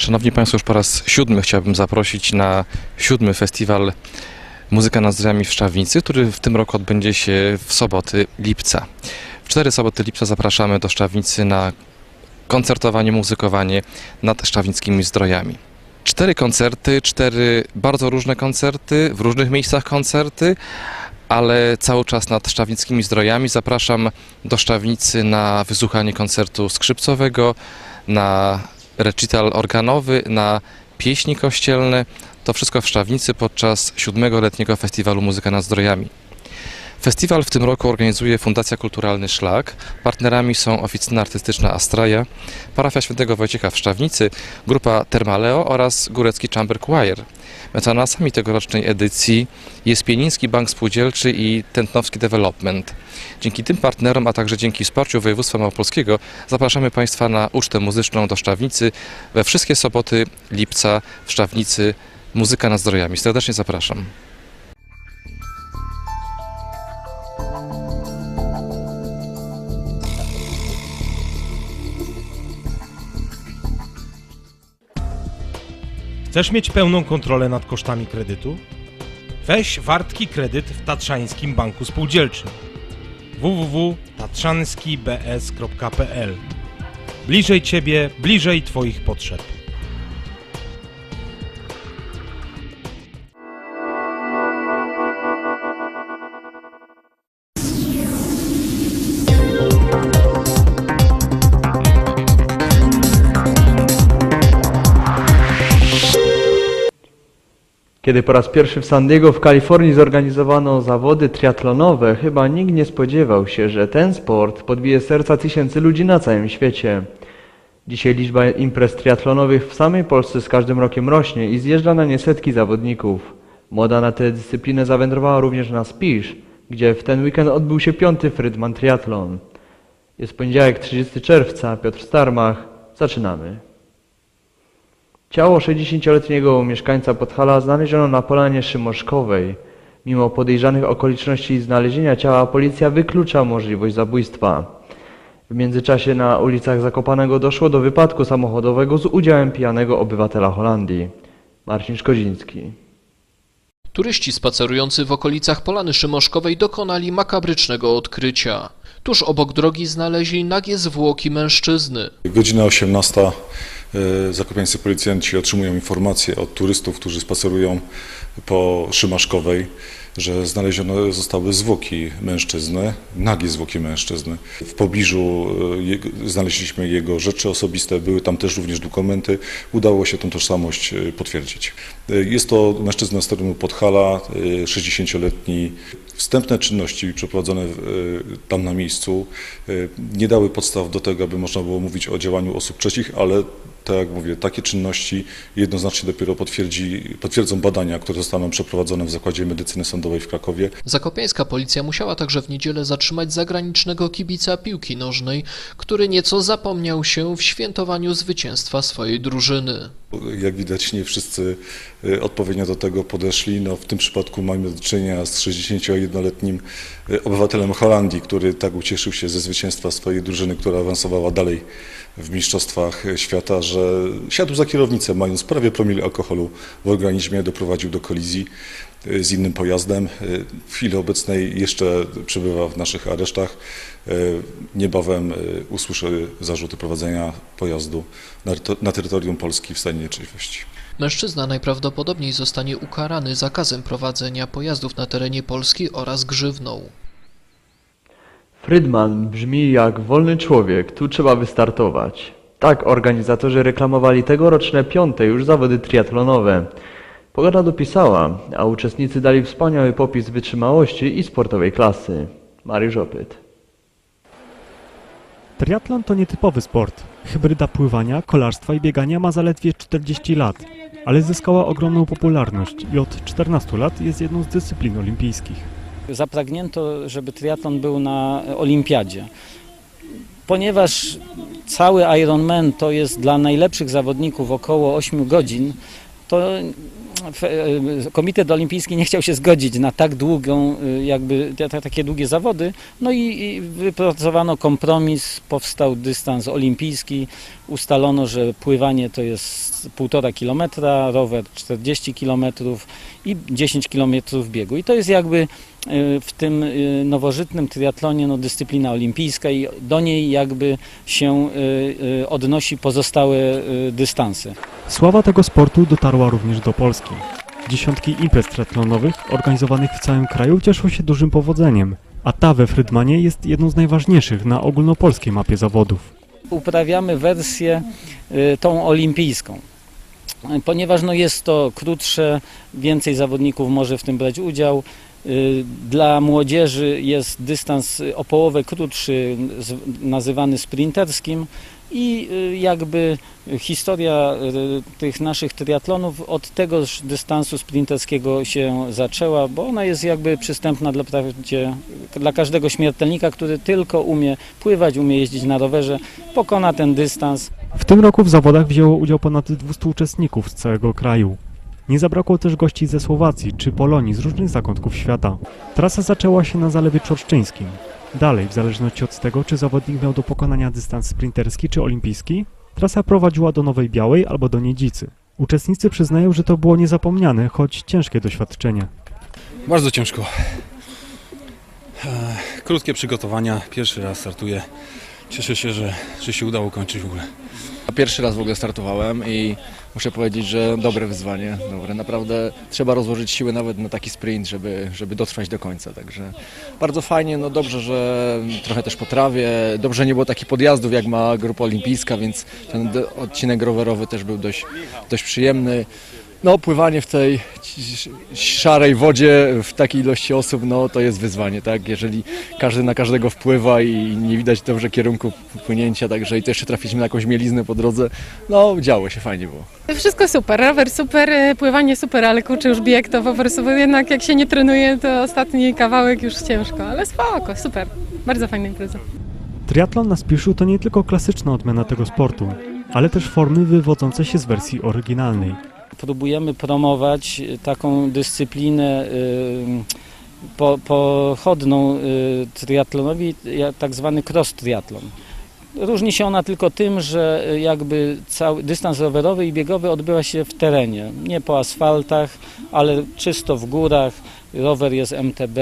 Szanowni Państwo, już po raz siódmy chciałbym zaprosić na siódmy festiwal Muzyka nad Zdrowami w Szczawnicy, który w tym roku odbędzie się w soboty lipca. W cztery soboty lipca zapraszamy do Szczawnicy na koncertowanie, muzykowanie nad szczawnickimi zdrojami. Cztery koncerty, cztery bardzo różne koncerty, w różnych miejscach koncerty, ale cały czas nad szczawnickimi zdrojami. Zapraszam do Szczawnicy na wysłuchanie koncertu skrzypcowego, na recital organowy, na pieśni kościelne. To wszystko w Szczawnicy podczas siódmego letniego festiwalu Muzyka nad Zdrojami. Festiwal w tym roku organizuje Fundacja Kulturalny Szlak. Partnerami są Oficyna Artystyczna Astraja, Parafia Świętego Wojciecha w Szczawnicy, grupa Termaleo oraz Górecki Chamber Choir. Mecenasami tegorocznej edycji jest Pieniński Bank Spółdzielczy i Tętnowski Development. Dzięki tym partnerom, a także dzięki wsparciu województwa małopolskiego zapraszamy Państwa na ucztę muzyczną do Szczawnicy we wszystkie soboty lipca w Szczawnicy Muzyka nad zdrojami. Serdecznie zapraszam. Chcesz mieć pełną kontrolę nad kosztami kredytu? Weź wartki kredyt w Tatrzańskim Banku Spółdzielczym www.tatrzanskibs.pl Bliżej Ciebie, bliżej Twoich potrzeb. Kiedy po raz pierwszy w San Diego w Kalifornii zorganizowano zawody triatlonowe, chyba nikt nie spodziewał się, że ten sport podbije serca tysięcy ludzi na całym świecie. Dzisiaj liczba imprez triatlonowych w samej Polsce z każdym rokiem rośnie i zjeżdża na nie setki zawodników. Moda na tę dyscyplinę zawędrowała również na Spisz, gdzie w ten weekend odbył się piąty Frydman Triathlon. Jest poniedziałek 30 czerwca, Piotr Starmach. Zaczynamy. Ciało 60-letniego mieszkańca Podhala znaleziono na polanie Szymoszkowej. Mimo podejrzanych okoliczności znalezienia ciała policja wyklucza możliwość zabójstwa. W międzyczasie na ulicach Zakopanego doszło do wypadku samochodowego z udziałem pijanego obywatela Holandii. Marcin Szkodziński. Turyści spacerujący w okolicach Polany Szymoszkowej dokonali makabrycznego odkrycia. Tuż obok drogi znaleźli nagie zwłoki mężczyzny. Godzina 18. e, Zakopiańscy policjanci otrzymują informację od turystów, którzy spacerują po Szymaszkowej, że znalezione zostały zwłoki mężczyzny, nagie zwłoki mężczyzny. W pobliżu e, znaleźliśmy jego rzeczy osobiste, były tam też również dokumenty. Udało się tą tożsamość e, potwierdzić. Jest to mężczyzna z terenu Podhala, e, 60-letni. Wstępne czynności przeprowadzone tam na miejscu nie dały podstaw do tego, aby można było mówić o działaniu osób trzecich, ale tak jak mówię, takie czynności jednoznacznie dopiero potwierdzi, potwierdzą badania, które zostaną przeprowadzone w Zakładzie Medycyny Sądowej w Krakowie. Zakopiańska policja musiała także w niedzielę zatrzymać zagranicznego kibica piłki nożnej, który nieco zapomniał się w świętowaniu zwycięstwa swojej drużyny. Jak widać, nie wszyscy e, odpowiednio do tego podeszli. No, w tym przypadku mamy do czynienia z 61-letnim e, obywatelem Holandii, który tak ucieszył się ze zwycięstwa swojej drużyny, która awansowała dalej w Mistrzostwach Świata, że siadł za kierownicę, mając prawie promil alkoholu w organizmie, doprowadził do kolizji z innym pojazdem. E, W chwili obecnej jeszcze przebywa w naszych aresztach. E, Niebawem e, usłyszy zarzuty prowadzenia pojazdu na, ryto- na terytorium Polski w stanie nietrzeźwości. Mężczyzna najprawdopodobniej zostanie ukarany zakazem prowadzenia pojazdów na terenie Polski oraz grzywną. Frydman brzmi jak wolny człowiek, tu trzeba wystartować. Tak organizatorzy reklamowali tegoroczne piąte już zawody triatlonowe. Pogoda dopisała, a uczestnicy dali wspaniały popis wytrzymałości i sportowej klasy. Mariusz Opyt. Triatlon to nietypowy sport. Hybryda pływania, kolarstwa i biegania ma zaledwie 40 lat, ale zyskała ogromną popularność i od 14 lat jest jedną z dyscyplin olimpijskich. Zapragnięto, żeby triatlon był na olimpiadzie. Ponieważ cały Ironman to jest dla najlepszych zawodników około 8 godzin, to Komitet Olimpijski nie chciał się zgodzić na tak długą, e, jakby takie długie zawody, no i wypracowano kompromis, powstał dystans olimpijski, ustalono, że pływanie to jest półtora kilometra, rower 40 kilometrów i 10 kilometrów biegu. I to jest jakby e, w tym e, nowożytnym triatlonie no, dyscyplina olimpijska i do niej jakby się e, odnosi pozostałe dystanse. Sława tego sportu dotarła również do Polski. Dziesiątki imprez triatlonowych organizowanych w całym kraju cieszą się dużym powodzeniem, a ta we Frydmanie jest jedną z najważniejszych na ogólnopolskiej mapie zawodów. uprawiamy wersję tą olimpijską. Ponieważ no jest to krótsze, więcej zawodników może w tym brać udział. Y, Dla młodzieży jest dystans o połowę krótszy, nazywany sprinterskim i y, jakby historia y, tych naszych triatlonów od tegoż dystansu sprinterskiego się zaczęła, bo ona jest jakby przystępna dla, wprawdzie, dla każdego śmiertelnika, który tylko umie pływać, umie jeździć na rowerze, pokona ten dystans. W tym roku w zawodach wzięło udział ponad 200 uczestników z całego kraju. Nie zabrakło też gości ze Słowacji czy Polonii z różnych zakątków świata. Trasa zaczęła się na Zalewie Czorszczyńskim. Dalej, w zależności od tego, czy zawodnik miał do pokonania dystans sprinterski czy olimpijski, trasa prowadziła do Nowej Białej albo do Niedzicy. Uczestnicy przyznają, że to było niezapomniane, choć ciężkie doświadczenie. Bardzo ciężko. E, Krótkie przygotowania, pierwszy raz startuję. Cieszę się, że, że się udało kończyć w ogóle. Pierwszy raz w ogóle startowałem i muszę powiedzieć, że dobre wyzwanie. Dobre. Naprawdę trzeba rozłożyć siły nawet na taki sprint, żeby, żeby dotrwać do końca. Także bardzo fajnie, no dobrze, że trochę też potrawię. Dobrze nie było takich podjazdów jak ma grupa olimpijska, więc ten odcinek rowerowy też był dość, dość przyjemny. No pływanie w tej szarej wodzie w takiej ilości osób, no to jest wyzwanie, tak? Jeżeli każdy na każdego wpływa i nie widać dobrze kierunku płynięcia, także i to jeszcze trafiliśmy na jakąś mieliznę po drodze, no działo się, fajnie było. Wszystko super, rower super, e, pływanie super, ale kurczę już bieg to po prostu jednak jak się nie trenuje to ostatni kawałek już ciężko, ale spoko, super, bardzo fajna impreza. Triatlon na Spiszu to nie tylko klasyczna odmiana tego sportu, ale też formy wywodzące się z wersji oryginalnej. Próbujemy promować y, taką dyscyplinę y, po, pochodną y, triatlonowi, tak zwany cross triatlon. Różni się ona tylko tym, że jakby cały dystans rowerowy i biegowy odbywa się w terenie, nie po asfaltach, ale czysto w górach. Rower jest MTB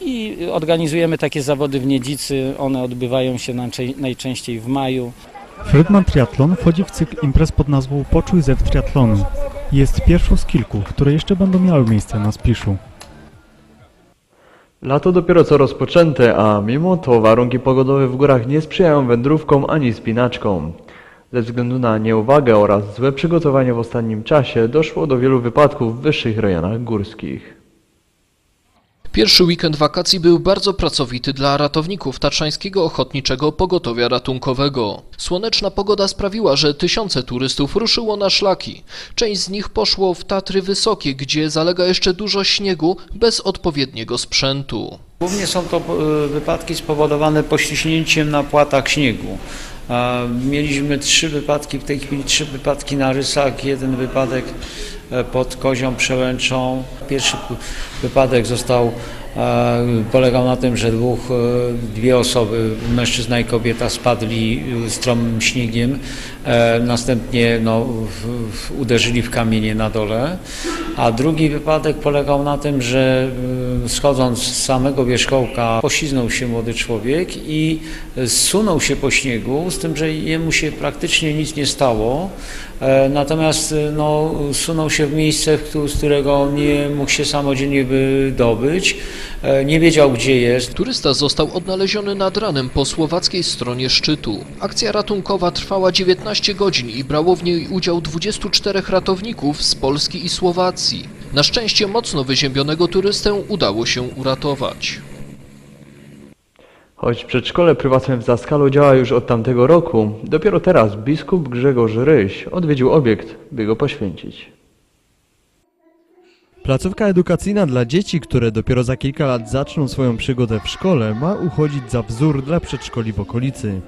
i organizujemy takie zawody w Niedzicy. One odbywają się najczę- najczęściej w maju. Frydman Triathlon wchodzi w cykl imprez pod nazwą Poczuj zew triatlonu. Jest pierwszą z kilku, które jeszcze będą miały miejsce na Spiszu. Lato dopiero co rozpoczęte, a mimo to warunki pogodowe w górach nie sprzyjają wędrówkom ani spinaczkom. Ze względu na nieuwagę oraz złe przygotowanie w ostatnim czasie doszło do wielu wypadków w wyższych rejonach górskich. Pierwszy weekend wakacji był bardzo pracowity dla ratowników Tatrzańskiego Ochotniczego Pogotowia Ratunkowego. Słoneczna pogoda sprawiła, że tysiące turystów ruszyło na szlaki. Część z nich poszło w Tatry Wysokie, gdzie zalega jeszcze dużo śniegu bez odpowiedniego sprzętu. Głównie są to e, wypadki spowodowane pośliśnięciem na płatach śniegu. A Mieliśmy trzy wypadki, w tej chwili trzy wypadki na rysach, jeden wypadek e, pod Kozią Przełęczą. Pierwszy wypadek został, e, polegał na tym, że dwóch, e, dwie osoby, mężczyzna i kobieta spadli stromym śniegiem, e, następnie no, uderzyli w kamienie na dole. A drugi wypadek polegał na tym, że schodząc z samego wierzchołka pośliznął się młody człowiek i zsunął się po śniegu, z tym, że jemu się praktycznie nic nie stało. Natomiast no, sunął się w miejsce, z którego nie mógł się samodzielnie wydobyć, E, nie wiedział gdzie jest. Turysta został odnaleziony nad ranem po słowackiej stronie szczytu. Akcja ratunkowa trwała 19 godzin i brało w niej udział 24 ratowników z Polski i Słowacji. Na szczęście mocno wyziębionego turystę udało się uratować. Choć przedszkole prywatne w Zaskalu działa już od tamtego roku, dopiero teraz biskup Grzegorz Ryś odwiedził obiekt, by go poświęcić. Placówka edukacyjna dla dzieci, które dopiero za kilka lat zaczną swoją przygodę w szkole, ma uchodzić za wzór dla przedszkoli w okolicy.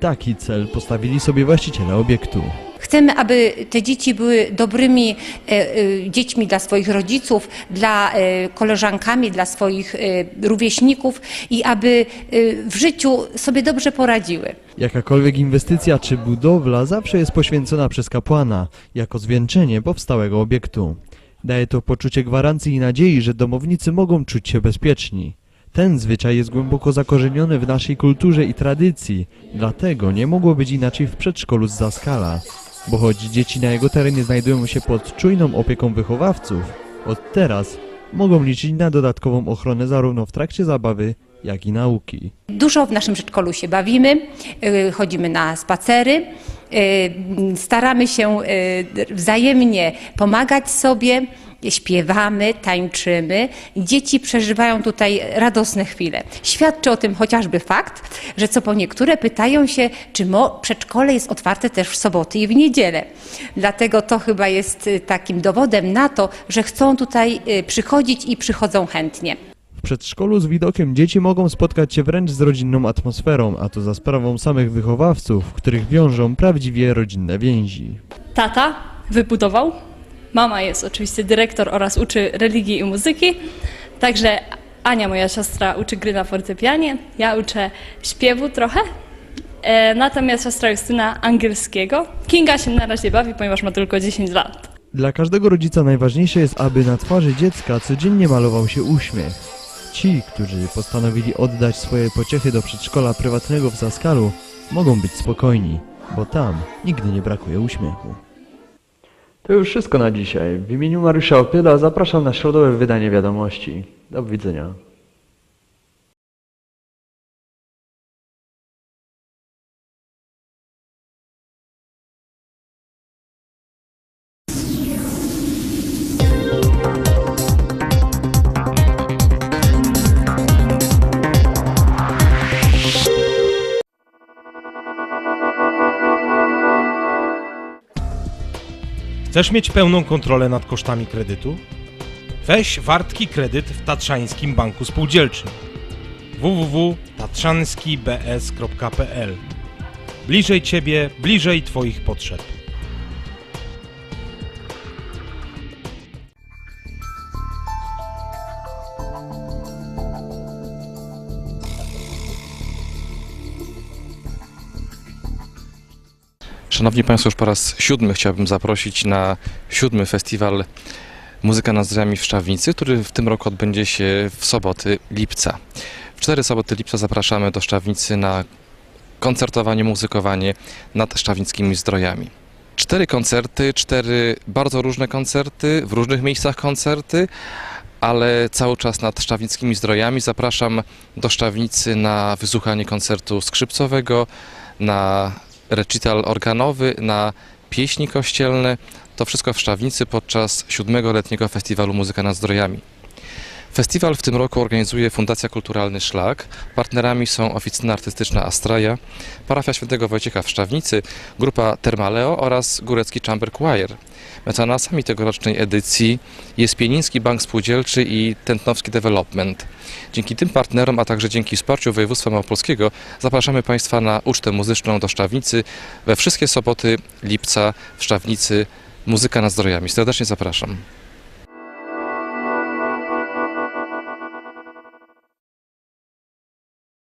Taki cel postawili sobie właściciele obiektu. Chcemy, aby te dzieci były dobrymi e, e, dziećmi dla swoich rodziców, dla e, koleżankami, dla swoich e, rówieśników i aby e, w życiu sobie dobrze poradziły. Jakakolwiek inwestycja czy budowla zawsze jest poświęcona przez kapłana, jako zwieńczenie powstałego obiektu. Daje to poczucie gwarancji i nadziei, że domownicy mogą czuć się bezpieczni. Ten zwyczaj jest głęboko zakorzeniony w naszej kulturze i tradycji, dlatego nie mogło być inaczej w przedszkolu z Zaskala. Bo choć dzieci na jego terenie znajdują się pod czujną opieką wychowawców, od teraz mogą liczyć na dodatkową ochronę zarówno w trakcie zabawy, jak i nauki. Dużo w naszym przedszkolu się bawimy, y, chodzimy na spacery, y, staramy się y, wzajemnie pomagać sobie, śpiewamy, tańczymy. Dzieci przeżywają tutaj radosne chwile. Świadczy o tym chociażby fakt, że co po niektóre pytają się, czy mo- przedszkole jest otwarte też w soboty i w niedzielę. Dlatego to chyba jest takim dowodem na to, że chcą tutaj przychodzić i przychodzą chętnie. Przedszkolu z widokiem dzieci mogą spotkać się wręcz z rodzinną atmosferą, a to za sprawą samych wychowawców, których wiążą prawdziwie rodzinne więzi. Tata wybudował. Mama jest oczywiście dyrektor oraz uczy religii i muzyki. Także Ania, moja siostra, uczy gry na fortepianie. Ja uczę śpiewu trochę. E, natomiast siostra Justyna angielskiego. Kinga się na razie bawi, ponieważ ma tylko 10 lat. Dla każdego rodzica najważniejsze jest, aby na twarzy dziecka codziennie malował się uśmiech. Ci, którzy postanowili oddać swoje pociechy do przedszkola prywatnego w Zaskalu, mogą być spokojni, bo tam nigdy nie brakuje uśmiechu. To już wszystko na dzisiaj. W imieniu Mariusza Opyla zapraszam na środowe wydanie wiadomości. Do widzenia. Chcesz mieć pełną kontrolę nad kosztami kredytu? Weź wartki kredyt w Tatrzańskim Banku Spółdzielczym www.tatrzanskibs.pl Bliżej Ciebie, bliżej Twoich potrzeb. Szanowni Państwo, już po raz siódmy chciałbym zaprosić na siódmy festiwal Muzyka nad drzwiami w Szczawnicy, który w tym roku odbędzie się w soboty lipca. W cztery soboty lipca zapraszamy do Szczawnicy na koncertowanie, muzykowanie nad szczawnickimi zdrojami. Cztery koncerty, cztery bardzo różne koncerty, w różnych miejscach koncerty, ale cały czas nad szczawnickimi zdrojami. Zapraszam do Szczawnicy na wysłuchanie koncertu skrzypcowego, na recital organowy, na pieśni kościelne. To wszystko w Szczawnicy podczas siódmego letniego festiwalu Muzyka nad Zdrojami. Festiwal w tym roku organizuje Fundacja Kulturalny Szlak. Partnerami są Oficyna Artystyczna Astraja, Parafia Świętego Wojciecha w Szczawnicy, grupa Termaleo oraz Górecki Chamber Choir. Mecenasami tegorocznej edycji jest Pieniński Bank Spółdzielczy i Tętnowski Development. Dzięki tym partnerom, a także dzięki wsparciu województwa małopolskiego zapraszamy Państwa na ucztę muzyczną do Szczawnicy we wszystkie soboty lipca w Szczawnicy Muzyka nad zdrojami. Serdecznie zapraszam.